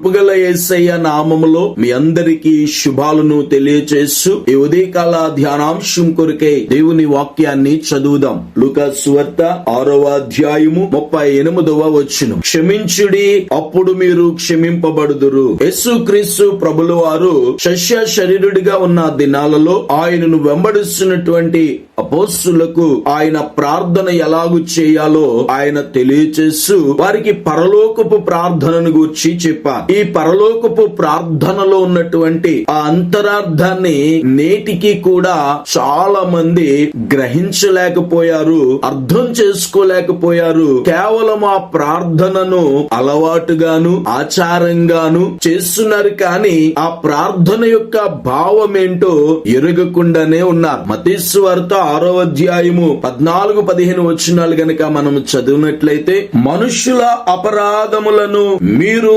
కృపగల యేసయ్య నామములో మీ అందరికీ శుభాలను తెలియచేస్తూ ఈ ఉదయకాల ధ్యానాంశం కొరకే దేవుని వాక్యాన్ని చదువుదాం. లూకాస్ సువార్త ఆరవ అధ్యాయము ముప్పై ఎనిమిదవ వచ్చును క్షమించుడి అప్పుడు మీరు క్షమింపబడుదురు. యేసు క్రీస్తు ప్రభుల వారు శస్య శరీరుడిగా ఉన్న దినాలలో ఆయనను వెంబడిస్తున్నటువంటి అపోస్తులకు ఆయన ప్రార్థన ఎలాగు చేయాలో ఆయన తెలియచేస్తూ వారికి పరలోకపు ప్రార్థనను గూర్చి చెప్పారు. ఈ పరలోకపు ప్రార్థనలో ఉన్నటువంటి ఆ అంతరార్థాన్ని నేటికి కూడా చాలా మంది గ్రహించలేకపోయారు అర్థం చేసుకోలేకపోయారు. కేవలం ఆ ప్రార్థనను అలవాటుగాను ఆచారంగాను చేస్తున్నారు కానీ ఆ ప్రార్థన యొక్క భావం ఏంటో ఎరగకుండానే ఉన్నారు. మతీశ్వార్త ఆరో అధ్యాయము పద్నాలుగు పదిహేను వచ్చినాలు గనక మనం చదివినట్లయితే మనుషుల అపరాధములను మీరు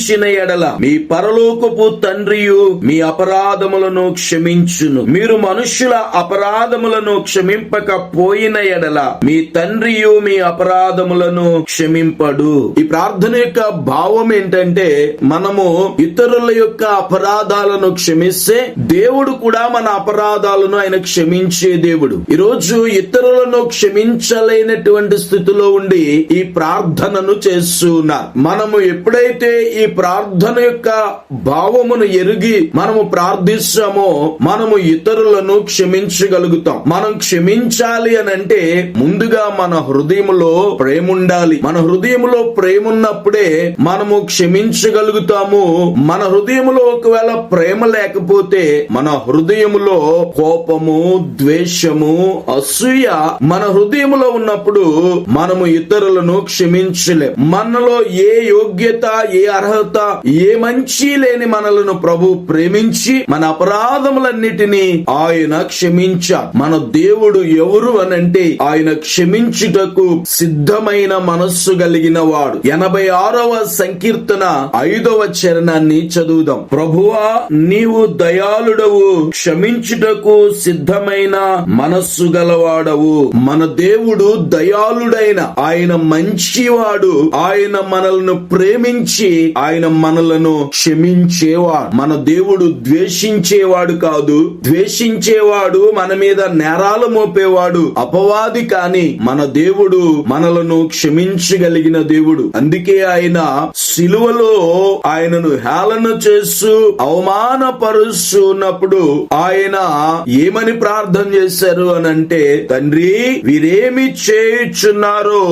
క్షమించిన ఎడల మీ పరలోకపు తండ్రియు మీ అపరాధములను క్షమించును. మీరు మనుషుల అపరాధములను క్షమింపకపోయిన ఎడల మీ తండ్రియు మీ అపరాధములను క్షమింపడు. ఈ ప్రార్థన యొక్క భావం ఏంటంటే మనము ఇతరుల యొక్క అపరాధాలను క్షమిస్తే దేవుడు కూడా మన అపరాధాలను ఆయన క్షమించే దేవుడు. ఈరోజు ఇతరులను క్షమించలేనటువంటి స్థితిలో ఉండి ఈ ప్రార్థనను చేస్తున్నారు. మనము ఎప్పుడైతే ఈ ప్రార్థన యొక్క భావమును ఎరిగి మనము ప్రార్థిస్తామో మనము ఇతరులను క్షమించగలుగుతాం. మనం క్షమించాలి అని అంటే ముందుగా మన హృదయములో ప్రేమ ఉండాలి మన హృదయంలో ప్రేమ ఉన్నప్పుడే మనము క్షమించగలుగుతాము. మన హృదయములో ఒకవేళ ప్రేమ లేకపోతే మన హృదయములో కోపము ద్వేషము అసూయ మన హృదయములో ఉన్నప్పుడు మనము ఇతరులను క్షమించలేం. మనలో ఏ యోగ్యత ఏ అర్హత ఏ మంచి లేని మనలను ప్రభు ప్రేమించి మన అపరాధములన్నిటినీ ఆయన క్షమించ మన దేవుడు ఎవరు అనంటే ఆయన క్షమించుటకు సిద్ధమైన మనస్సు కలిగిన వాడు. ఎనభై ఆరవ సంకీర్తన ఐదవ చరణాన్ని చదువుదాం. ప్రభువా నీవు దయాళుడవు క్షమించుటకు సిద్ధమైన మనస్సు గలవాడవు. మన దేవుడు దయాళుడైన ఆయన మంచివాడు. ఆయన మనల్ని ప్రేమించి ఆయన ఆయన మనలను క్షమించేవాడు మన దేవుడు ద్వేషించేవాడు కాదు. ద్వేషించేవాడు మన మీద నేరాలు మోపేవాడు. అపవాది కాని మన దేవుడు మనలను క్షమించగలిగిన దేవుడు. అందుకే ఆయన సిలువలో ఆయనను హేళన చేస్తూ అవమానపరుస్తున్నప్పుడు ఆయన ఏమని ప్రార్థన చేశారు అని అంటే తండ్రి వీరేమి చేయుచున్నారో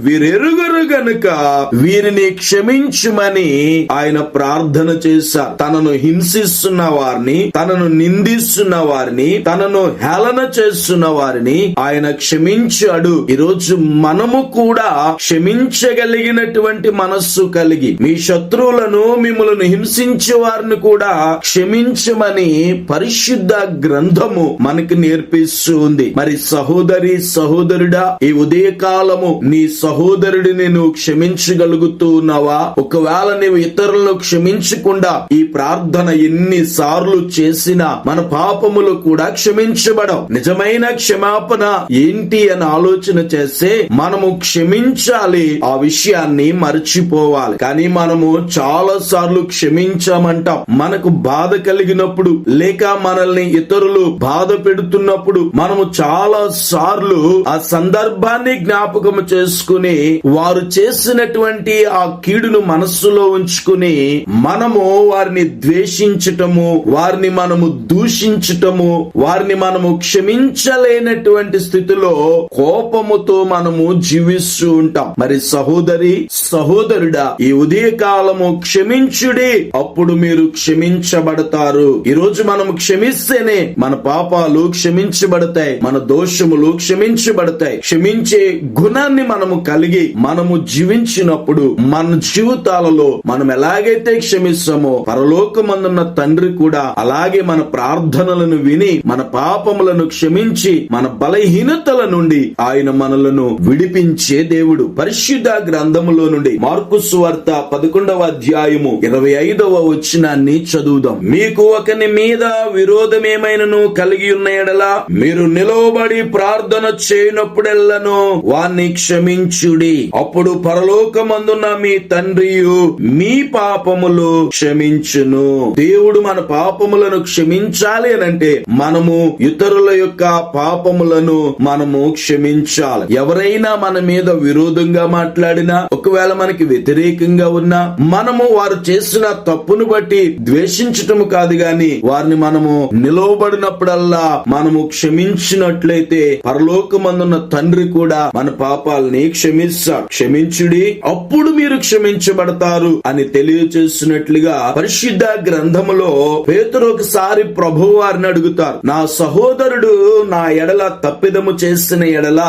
వీరెరుగరు గనుక వీరిని క్షమించుమని ఆయన ప్రార్థన చేశారు తనను హింసిస్తున్న వారిని తనను నిందిస్తున్న వారిని తనను హేళన చేస్తున్న వారిని ఆయన క్షమించాడు. ఈరోజు మనము కూడా క్షమించగలిగినటువంటి మనస్సు కలిగి మీ శత్రువులను మిమ్మల్ని హింసించే వారిని కూడా క్షమించమని పరిశుద్ధ గ్రంథము మనకి నేర్పిస్తూ ఉంది. మరి సహోదరి సహోదరుడా ఈ ఉదయకాలము నీ సహోదరుడిని నువ్వు క్షమించగలుగుతున్నావా? ఒకవేళ నీవు ఇతరులను క్షమించకుండా ఈ ప్రార్థన ఎన్ని సార్లు చేసినా మన పాపములు కూడా క్షమించబడవు. నిజమైన క్షమాపణ ఏంటి అని ఆలోచన చేస్తే మనము క్షమించాలి. ఆ విషయాన్ని మర్చిపోవాలి. కానీ మనము చాలా సార్లు క్షమించామంటాం. మనకు బాధ కలిగినప్పుడు లేక మనల్ని ఇతరులు బాధ పెడుతున్నప్పుడు మనము చాలా సార్లు ఆ సందర్భాన్ని జ్ఞాపకం చేసుకుని వారు చేసినటువంటి ఆ కీడును మనస్సులో ఉంచుకుని మనము వారిని ద్వేషించటము వారిని మనము దూషించటము వారిని మనము క్షమించలేనటువంటి స్థితిలో కోపముతో మనము జీవిస్తూ ఉంటాం. మరి సహోదరి సహోదరుడా ఈ ఉదయ కాలము క్షమించుడి అప్పుడు మీరు క్షమించబడతారు. ఈ రోజు మనం క్షమిస్తేనే మన పాపాలు క్షమించబడతాయి మన దోషములు క్షమించబడతాయి. క్షమించే గుణాన్ని మనము కలిగి మనము జీవించినప్పుడు మన జీవితాలలో మనం ఎలాగైతే క్షమిస్తామో పరలోకమందున్న తండ్రి కూడా అలాగే మన ప్రార్థనలను విని మన పాపములను క్షమించి మన బలహీనతల నుండి ఆయన మనలను విడిపించే దేవుడు. పరిశుద్ధ గ్రంథములో నుండి మార్కు వార్త పదకొండవ అధ్యాయము ఇరవై ఐదవ వచనాన్ని చదువుదాం. మీకు ఒకని మీద విరోధమేమైనను కలిగి ఉన్న ఎడలా మీరు నిలవబడి ప్రార్థన చేయనప్పుడెల్లను వాణ్ణి క్షమించుడి. అప్పుడు పరలోకమందున్న మీ తండ్రియు మీ పాపములు క్షమించును. దేవుడు మన పాపములను క్షమించాలి అని అంటే మనము ఇతరుల యొక్క పాపములను మనము క్షమించాలి. ఎవరైనా మన మీద విరోధంగా మాట్లాడినా ఒకవేళ మనకి వ్యతిరేకంగా ఉన్నా మనము వారు చేసిన తప్పును బట్టి ద్వేషించటము కాదు గాని వారిని మనము నిలవబడినప్పుడల్లా మనము క్షమించినట్లయితే పరలోకమందున్న తండ్రి కూడా మన పాపాలని క్షమిస్తాడు. క్షమించుడి అప్పుడు మీరు క్షమించబడతారు. అని తెలియచేసినట్లుగా పరిశుద్ధ గ్రంథములో పేతురు ఒకసారి ప్రభు వారిని అడుగుతారు నా సహోదరుడు నా ఎడల తప్పిదము చేసిన ఎడల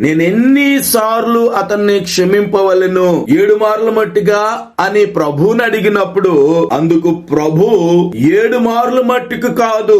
నేను ఎన్ని సార్లు అతన్ని క్షమింపవలను? ఏడు మార్లు మట్టిగా? అని ప్రభుని అడిగినప్పుడు అందుకు ప్రభు ఏడు మార్లు మట్టుకు కాదు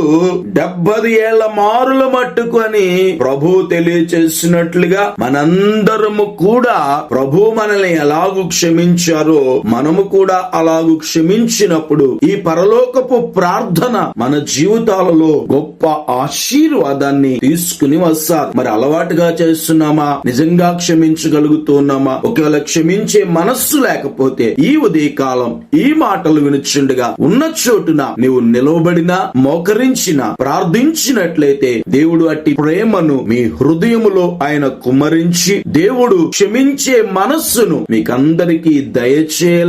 డెబ్బది ఏళ్ళ మారుల మట్టుకు అని ప్రభు తెలియచేసినట్లుగా మనందరము కూడా ప్రభు మనల్ని ఎలాగూ క్షమించారో మనము కూడా అలాగూ క్షమించినప్పుడు ఈ పరలోకపు ప్రార్థన మన జీవితాలలో గొప్ప ఆశీర్వాదాన్ని తీసుకుని వస్తారు. మరి అలవాటుగా చేస్తున్నామా? నిజంగా క్షమించగలుగుతున్నామా? ఒకవేళ క్షమించే మనస్సు లేకపోతే ఈ ఉదయకాలం ఈ మాటలు వినుచుండగా ఉన్న చోటున నీవు నిలవబడినా మోకరించిన ప్రార్థించినట్లయితే దేవుడు అట్టి ప్రేమను మీ హృదయములో ఆయన కుమ్మరించి దేవుడు క్షమించే మనస్సును మీకందరికీ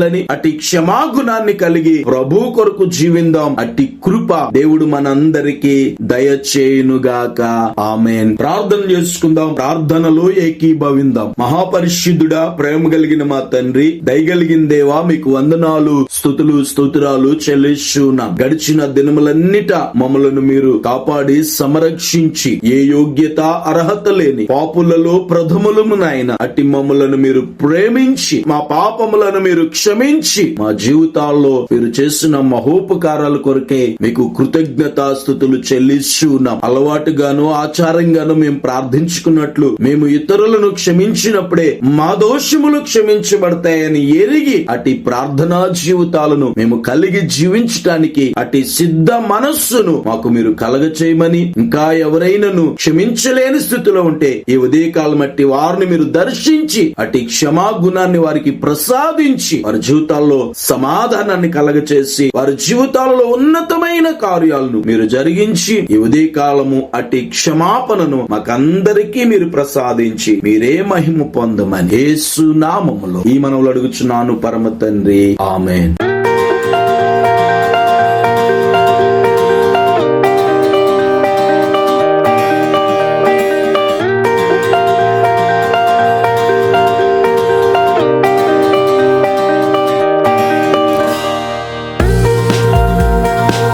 దయచేయాలని అటు క్షమాగుణాన్ని కలిగి ప్రభు కొరకు జీవిందాం. అట్టి కృప దేవుడు మనందరికీ దయచేయునుగాక. ఆమెన్. ప్రార్థన చేసుకుందాం. ప్రార్థనలో ఏకీభవిందాం. మహాపరిశుద్ధుడా ప్రేమ కలిగిన మా తండ్రి దయగలిగిన దేవా మీకు వందనాలు స్థుతులు స్తోత్రాలు చెల్లిస్తున్నాం. గడిచిన దినములన్నిట మమ్మలను మీరు కాపాడి సంరక్షించి ఏ యోగ్యత అర్హత లేని పాపులలో ప్రథములము నాయన అట్టి మమ్మలను మీరు ప్రేమించి మా పాపములను మీరు క్షమించి. మా జీవితాల్లో మీరు చేసిన మహోపకారాల కొరకే మీకు కృతజ్ఞతాస్థుతులు చెల్లిస్తున్నాం అలవాటుగాను ఆచారంగాను మేము ప్రార్థించుకున్నట్లు మేము ఇతరులను క్షమించినప్పుడే మా దోషములు క్షమించబడతాయని ఎరిగి అటు ప్రార్థనా జీవితాలను మేము కలిగి జీవించటానికి అటు సిద్ధ మనస్సును మాకు మీరు కలగ చేయమని ఇంకా ఎవరైనాను క్షమించలేని స్థితిలో ఉంటే ఈ ఉదయకాలం మట్టి వారిని మీరు దర్శించి అటు క్షమా గుణాన్ని వారికి ప్రసాదించి వారి జీవితాల్లో సమాధానాన్ని కలగచేసి వారి జీవితాలలో ఉన్నతమైన కార్యాలను మీరు జరిగించి ఈ ఉదయకాలము అట్టి క్షమాపణను మాకందరికీ మీరు ప్రసాదించి మీరే మహిమ పొందమని యేసు నామములో ఈ మనవులు అడుగుచున్నాను పరమ తండ్రి. ఆమెన్.